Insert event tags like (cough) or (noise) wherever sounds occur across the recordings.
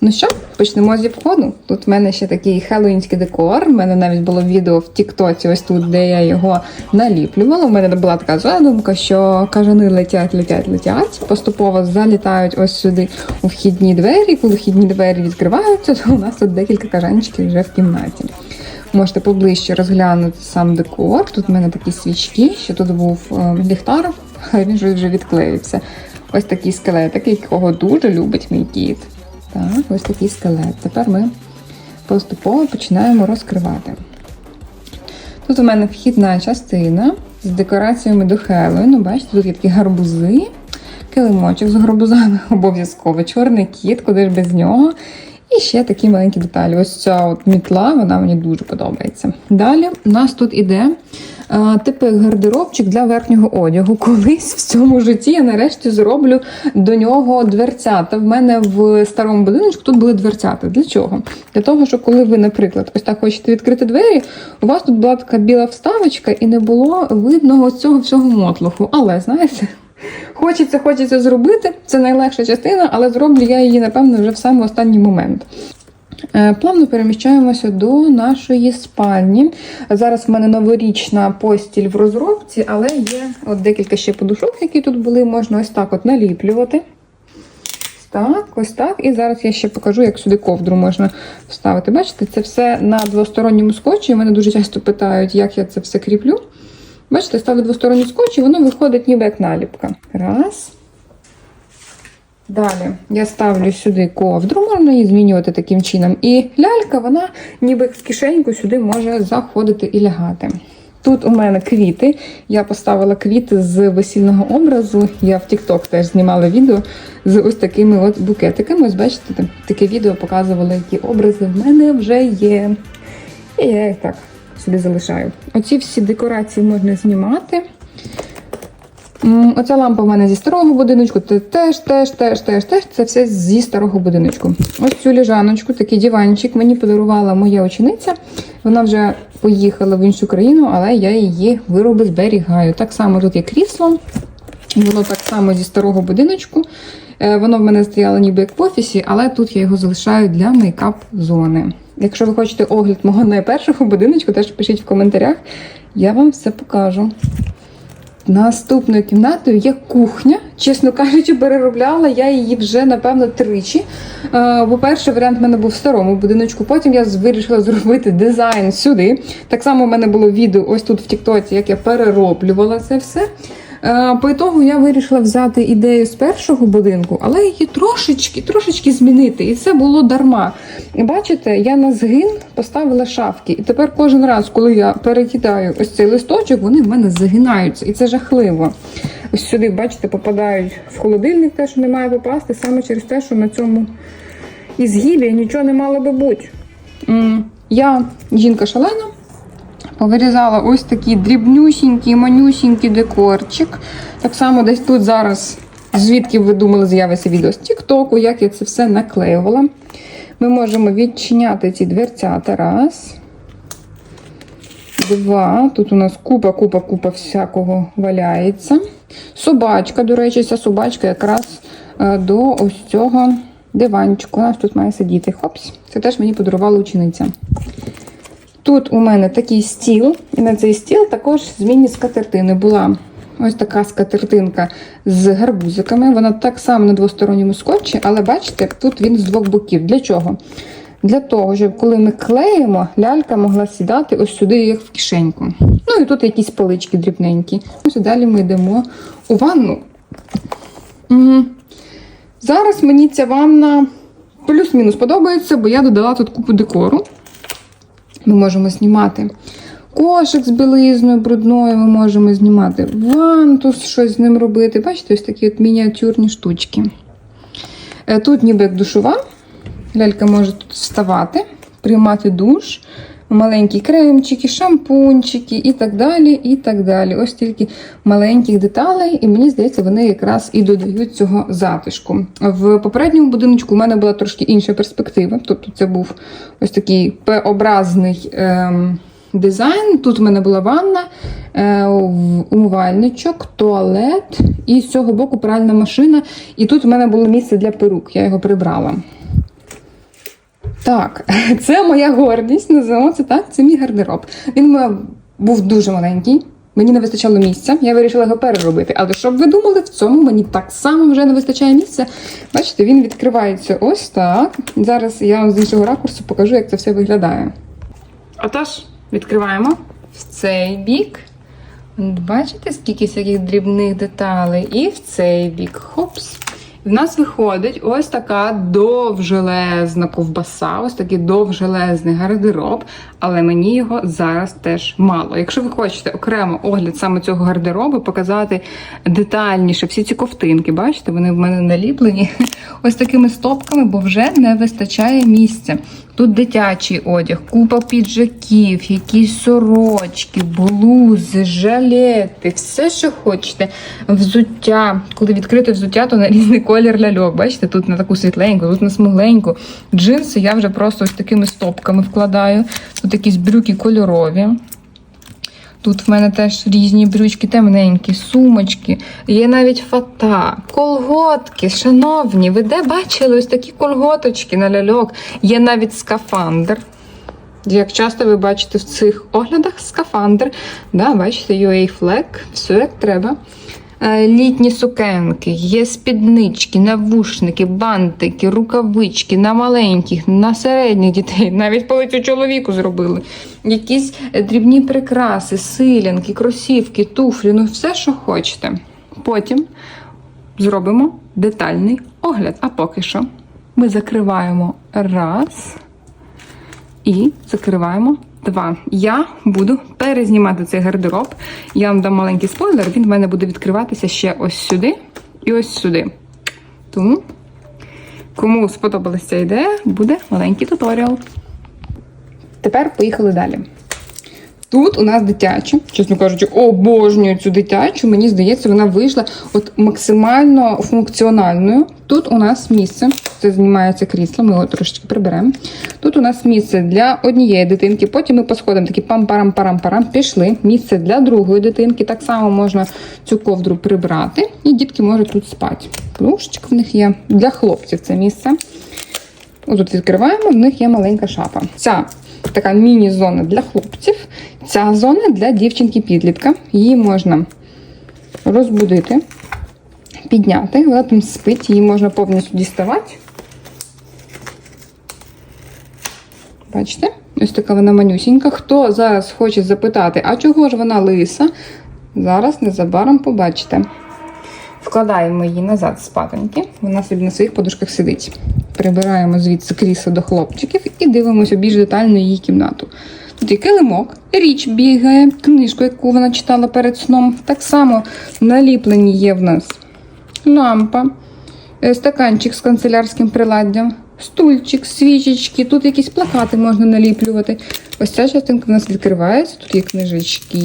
Ну що, почнемо зі входу. Тут в мене ще такий хеллоуінський декор. У мене навіть було відео в Тіктоці, ось тут, де я його наліплювала. У мене була така задумка, що кажани летять, летять, летять. Поступово залітають ось сюди у вхідні двері. Коли вхідні двері відкриваються, то у нас тут декілька кажанчиків вже в кімнаті. Можете поближче розглянути сам декор. Тут в мене такі свічки, що тут був е, ліхтар, він вже відклеївся. Ось такий скелетик, якого дуже любить мій кіт. Так, ось такий скелет. Тепер ми поступово починаємо розкривати. Тут у мене вхідна частина з декораціями до Хеллоуіну. Бачите, тут є такі гарбузи, килимочок з гарбузами (laughs) обов'язково, чорний кіт, куди ж без нього. І ще такі маленькі деталі. Ось ця от мітла, вона мені дуже подобається. Далі у нас тут іде типу гардеробчик для верхнього одягу. (laughs) Колись в цьому житті я нарешті зроблю до нього дверцята. В мене в старому будиночку тут були дверцята. Для чого? Для того, що коли ви, наприклад, ось так хочете відкрити двері, у вас тут була така біла вставочка і не було видно цього всього мотлуху. Але знаєте. (laughs) Хочеться, хочеться зробити. Це найлегша частина, але зроблю я її, напевно, вже в самий останній момент. Е, Плавно переміщаємося до нашої спальні. Зараз в мене новорічна постіль в розробці, але є от декілька ще подушок, які тут були, можна ось так от наліплювати. Так, ось так. І зараз я ще покажу, як сюди ковдру можна вставити. Бачите, це все на двосторонньому скотчі. Мене дуже часто питають, як я це все кріплю. Бачите, ставлю двосторонній скотч і воно виходить ніби як наліпка. Раз. Далі я ставлю сюди ковдру, можна її змінювати таким чином. І лялька, вона ніби в кишеньку сюди може заходити і лягати. Тут у мене квіти. Я поставила квіти з весільного образу. Я в TikTok теж знімала відео з ось такими от букетиками. Ось бачите, таке відео показувало, які образи в мене вже є. І я їх так собі залишаю. Оці всі декорації можна знімати. Оця лампа в мене зі старого будиночку, це теж, теж, теж, теж, теж. Це все зі старого будиночку. Ось цю ліжаночку, такий диванчик мені подарувала моя учениця. Вона вже поїхала в іншу країну, але я її вироби зберігаю. Так само тут є крісло. Воно так само зі старого будиночку. Е, Воно в мене стояло ніби як в офісі, але тут я його залишаю для мейкап-зони. Якщо ви хочете огляд мого найпершого будиночку, теж пишіть в коментарях, я вам все покажу. Наступною кімнатою є кухня. Чесно кажучи, переробляла я її вже, напевно, тричі. Е, Бо перший варіант в мене був в старому будиночку. Потім я вирішила (laughs) зробити дизайн сюди. Так само в мене було відео ось тут в Тіктоці, як я перероблювала це все. Е, По ітогу я вирішила взяти ідею з першого будинку, але її трошечки, трошечки змінити. І це було дарма. Бачите, я на згин поставила шафки. І тепер кожен раз, коли я перекидаю ось цей листочок, вони в мене загинаються. І це жахливо. Ось сюди, бачите, попадають в холодильник, те, що не має попасти, саме через те, що на цьому ізгибі нічого не мало би бути. Я жінка шалена. Повирізала ось такий дрібнюсінький, манюсінький декорчик. Так само десь тут зараз, звідки ви думали, з'явиться відео з Тіктоку, як я це все наклеювала. Ми можемо відчиняти ці дверцята. Раз. Два. Тут у нас купа, купа, купа всякого валяється. Собачка, до речі, ця собачка якраз е, до ось цього диванчику. У нас тут має сидіти. Хопс. Це теж мені подарувала учениця. Тут у мене такий стіл, і на цей стіл також змінні скатертини. Була ось така скатертинка з гарбузиками. Вона так само на двосторонньому скотчі, але бачите, тут він з двох боків. Для чого? Для того, щоб коли ми клеїмо, лялька могла сідати ось сюди, як в кишеньку. Ну і тут якісь полички дрібненькі. Ось далі ми йдемо у ванну. Угу. Зараз мені ця ванна плюс-мінус подобається, бо я додала тут купу декору. Ми можемо знімати кошик з білизною брудною, ми можемо знімати вантус, щось з ним робити. Бачите, ось такі от мініатюрні штучки. Е, Тут ніби як душова. Лялька може тут вставати, приймати душ, маленькі кремчики, шампунчики і так далі. і так далі. Ось тільки маленьких деталей, і мені здається, вони якраз і додають цього затишку. В попередньому будиночку у мене була трошки інша перспектива. Тобто це був ось такий П-образний. Ем, Дизайн. Тут в мене була ванна, е, умивальничок, туалет і з цього боку пральна машина. І тут в мене було місце для перук, я його прибрала. Так, (laughs) це моя гордість, називаємо це так. Це мій гардероб. Він був дуже маленький. Мені не вистачало місця, я вирішила його переробити. Але щоб ви думали, в цьому мені так само вже не вистачає місця. Бачите, він відкривається ось так. Зараз я вам з іншого ракурсу покажу, як це все виглядає. Отож, відкриваємо в цей бік. Бачите, скільки всяких дрібних деталей. І в цей бік. Хопс. В нас виходить ось така довжелезна ковбаса, ось такий довжелезний гардероб, але мені його зараз теж мало. Якщо ви хочете окремо огляд саме цього гардеробу, показати детальніше всі ці ковтинки, бачите, вони в мене наліплені (laughs) ось такими стопками, бо вже не вистачає місця. Тут дитячий одяг, купа піджаків, якісь сорочки, блузи, жалети, все, що хочете. Взуття. Коли відкрите взуття, то на різний колір ляльок. Бачите, тут на таку світленьку, тут на смугленьку. Джинси я вже просто ось такими стопками вкладаю. Тут якісь брюки кольорові. Тут в мене теж різні брючки, темненькі, сумочки, є навіть фата, колготки. Шановні, ви де бачили ось такі колготочки на ляльок? Є навіть скафандр. Як часто ви бачите в цих оглядах скафандр, да, бачите, UA Flag, все як треба. Е, Літні сукенки, є спіднички, навушники, бантики, рукавички на маленьких, на середніх дітей, (laughs) навіть полицю чоловіку зробили. Якісь дрібні прикраси, силянки, кросівки, туфлі, ну все, що хочете. Потім зробимо детальний огляд. А поки що ми закриваємо раз і закриваємо два. Я буду перезнімати цей гардероб. Я вам дам маленький спойлер, він в мене буде відкриватися ще ось сюди і ось сюди. Тому, кому сподобалася ця ідея, буде маленький туторіал. Тепер поїхали далі. Тут у нас дитяча, чесно кажучи, обожнюю цю дитячу. Мені здається, вона вийшла от максимально функціональною. Тут у нас місце, це знімається крісло, ми його трошечки приберемо. Тут у нас місце для однієї дитинки, потім ми по сходам такі пам-парам-парам-парам пішли. Місце для другої дитинки. Так само можна цю ковдру прибрати, і дітки можуть тут спати. Плюшечка в них є для хлопців це місце. Отут відкриваємо, в них є маленька шафа. Ця така міні-зона для хлопців. Ця зона для дівчинки-підлітка. Її можна розбудити, підняти. Вона там спить, її можна повністю діставати. Бачите? Ось така вона манюсінька. Хто зараз хоче запитати, а чого ж вона лиса? Зараз незабаром побачите. Вкладаємо її назад з патоньки. Вона собі на своїх подушках сидить. Прибираємо звідси крісло до хлопчиків і дивимося більш детально її кімнату. Є килимок, річ бігає, книжку, яку вона читала перед сном. Так само наліплені є в нас лампа, е, стаканчик з канцелярським приладдям, стульчик, свічечки. Тут якісь плакати можна наліплювати. Ось ця частинка в нас відкривається. Тут є книжечки.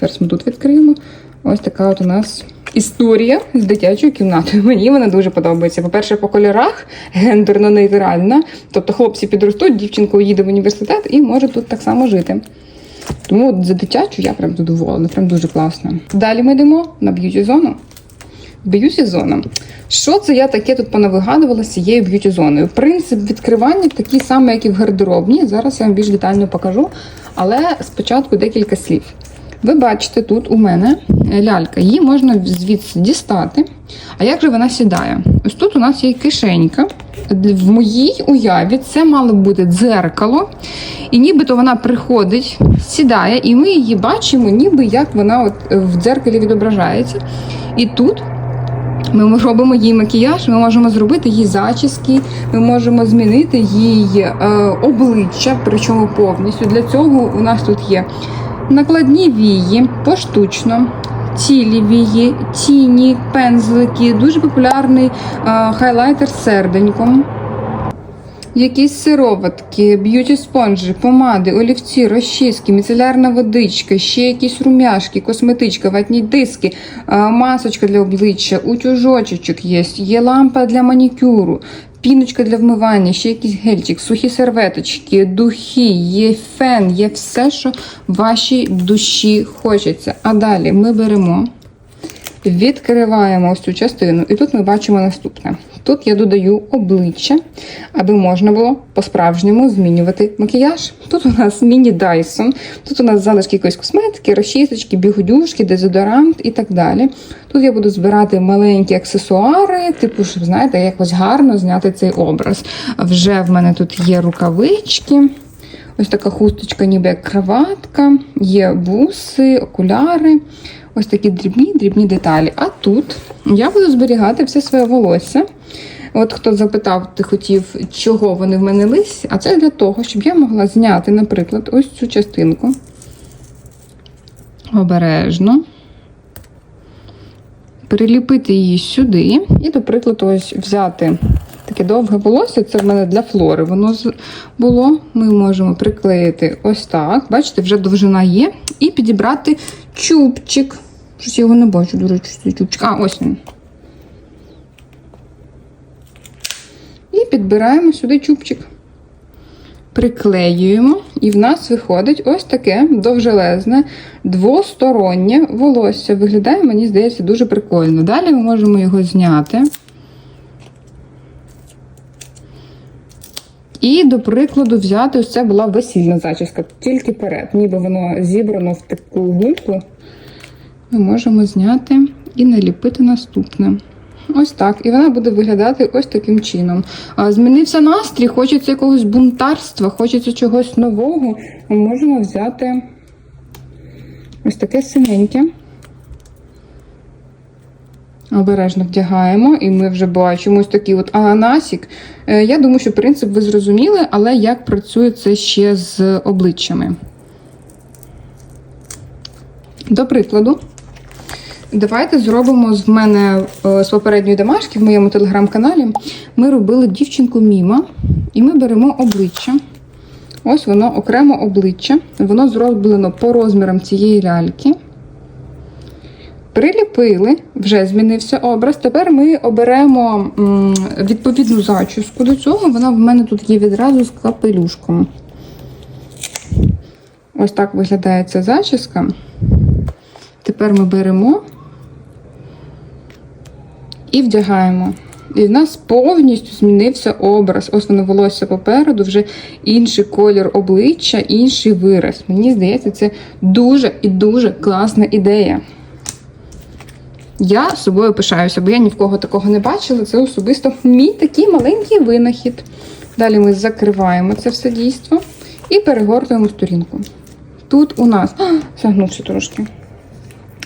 Зараз ми тут відкриємо. Ось така от у нас історія з дитячою кімнатою. (laughs) Мені вона дуже подобається. По-перше, по кольорах гендерно нейтральна. Тобто хлопці підростуть, дівчинка уїде в університет і може тут так само жити. Тому за дитячу я прям задоволена, прям дуже класно. Далі ми йдемо на б'юті-зону. Б'юті-зона. Що це я таке тут понавигадувала з цією б'юті-зоною? Принцип відкривання такий самий, як і в гардеробній. Зараз я вам більш детально покажу. Але спочатку декілька слів. Ви бачите, тут у мене лялька. Її можна звідси дістати. А як же вона сідає? Ось тут у нас є кишенька. В моїй уяві це мало бути дзеркало. І нібито вона приходить, сідає, і ми її бачимо, ніби як вона от в дзеркалі відображається. І тут ми робимо їй макіяж, ми можемо зробити їй зачіски, ми можемо змінити їй е, обличчя, причому повністю. Для цього у нас тут є накладні вії поштучно. Цілі вії, тіні, пензлики, дуже популярний е, хайлайтер з серденьком. Якісь сироватки, б'юті спонжі, помади, олівці, розчіски, міцелярна водичка, ще якісь румяшки, косметичка, ватні диски, е, масочка для обличчя, утюжочок є, є лампа для манікюру, піночка для вмивання, ще якийсь гельчик, сухі серветочки, духи, є фен, є все, що вашій душі хочеться. А далі ми беремо Відкриваємо ось цю частину, і тут ми бачимо наступне. Тут я додаю обличчя, аби можна було по-справжньому змінювати макіяж. Тут у нас міні-дайсон, тут у нас залишки якоїсь косметики, розчісочки, бігудюшки, дезодорант і так далі. Тут я буду збирати маленькі аксесуари, типу, щоб, знаєте, якось гарно зняти цей образ. Вже в мене тут є рукавички. Ось така хусточка, ніби як краватка, є буси, окуляри, ось такі дрібні дрібні деталі. А тут я буду зберігати все своє волосся. От хто запитав, ти хотів, чого вони в мене лись, а це для того, щоб я могла зняти, наприклад, ось цю частинку. Обережно. Приліпити її сюди, і, до прикладу, ось взяти таке довге волосся, це в мене для флори. Воно було. Ми можемо приклеїти ось так. Бачите, вже довжина є. І підібрати чубчик. Щось я його не бачу, до речі, цей чубчик. А, ось він. І підбираємо сюди чубчик. Приклеюємо, і в нас виходить ось таке довжелезне, двостороннє волосся. Виглядає, мені здається, дуже прикольно. Далі ми можемо його зняти. І, до прикладу, взяти ось це була весільна зачіска, тільки перед, ніби воно зібрано в таку гульку. Ми можемо зняти і наліпити наступне. Ось так. І вона буде виглядати ось таким чином. Змінився настрій, хочеться якогось бунтарства, хочеться чогось нового. Ми можемо взяти ось таке синеньке. Обережно вдягаємо, і ми вже бачимо ось такий от ананасик. Е, Я думаю, що принцип ви зрозуміли, але як працює це ще з обличчями. До прикладу, давайте зробимо з мене е, з попередньої домашки в моєму телеграм-каналі. Ми робили дівчинку Міма, і ми беремо обличчя. Ось воно окремо обличчя. Воно зроблено по розмірам цієї ляльки. Приліпили, вже змінився образ. Тепер ми оберемо відповідну зачіску до цього. Вона в мене тут є відразу з капелюшком. Ось так виглядає ця зачіска. Тепер ми беремо і вдягаємо. І в нас повністю змінився образ. Ось воно волосся попереду, вже інший колір обличчя, інший вираз. Мені здається, це дуже і дуже класна ідея. Я собою пишаюся, бо я ні в кого такого не бачила. Це особисто мій такий маленький винахід. Далі ми закриваємо це все дійство і перегортуємо сторінку. Тут у нас сягнувши трошки.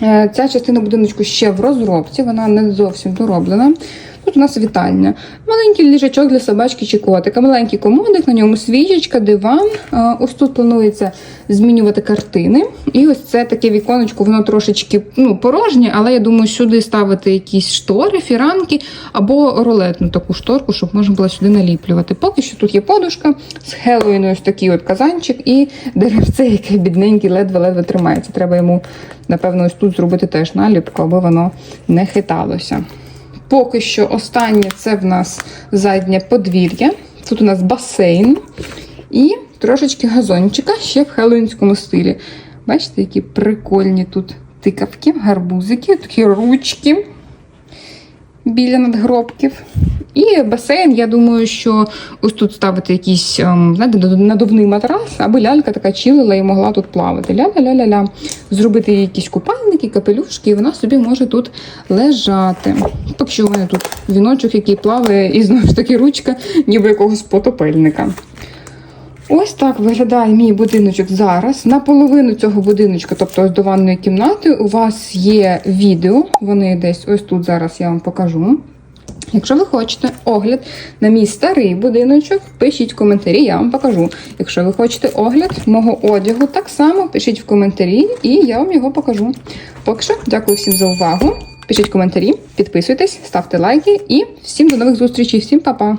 Е, Ця частина будиночку ще в розробці, вона не зовсім дороблена. Тут у нас вітальня. Маленький ліжачок для собачки чи котика, маленький комодик, на ньому свічечка, диван. Е, Ось тут планується змінювати картини. І ось це таке віконечко, воно трошечки ну, порожнє, але я думаю, сюди ставити якісь штори, фіранки або рулетну таку шторку, щоб можна було сюди наліплювати. Поки що тут є подушка з Хеллоуіну, ось такий от казанчик і деревце, яке бідненький, ледве-ледве тримається. Треба йому, напевно, ось тут зробити теж наліпку, аби воно не хиталося. Поки що останнє це в нас заднє подвір'я. Тут у нас басейн і трошечки газончика ще в хеллоуінському стилі. Бачите, які прикольні тут тикавки, гарбузики, такі ручки біля надгробків. І басейн, я думаю, що ось тут ставити якийсь ем, знаєте, надувний матрас, аби лялька така чилила і могла тут плавати. Ля-ля-ля-ля-ля. Зробити якісь купальники, капелюшки, і вона собі може тут лежати. Поки що у мене тут віночок, який плаває, і знову ж таки ручка, ніби якогось потопельника. Ось так виглядає мій будиночок зараз. На половину цього будиночка, тобто ось до ванної кімнати, у вас є відео. Вони десь ось тут зараз я вам покажу. Якщо ви хочете огляд на мій старий будиночок, пишіть в коментарі, я вам покажу. Якщо ви хочете огляд мого одягу, так само пишіть в коментарі, і я вам його покажу. Поки що, дякую всім за увагу. Пишіть коментарі, підписуйтесь, ставте лайки і всім до нових зустрічей, всім па-па!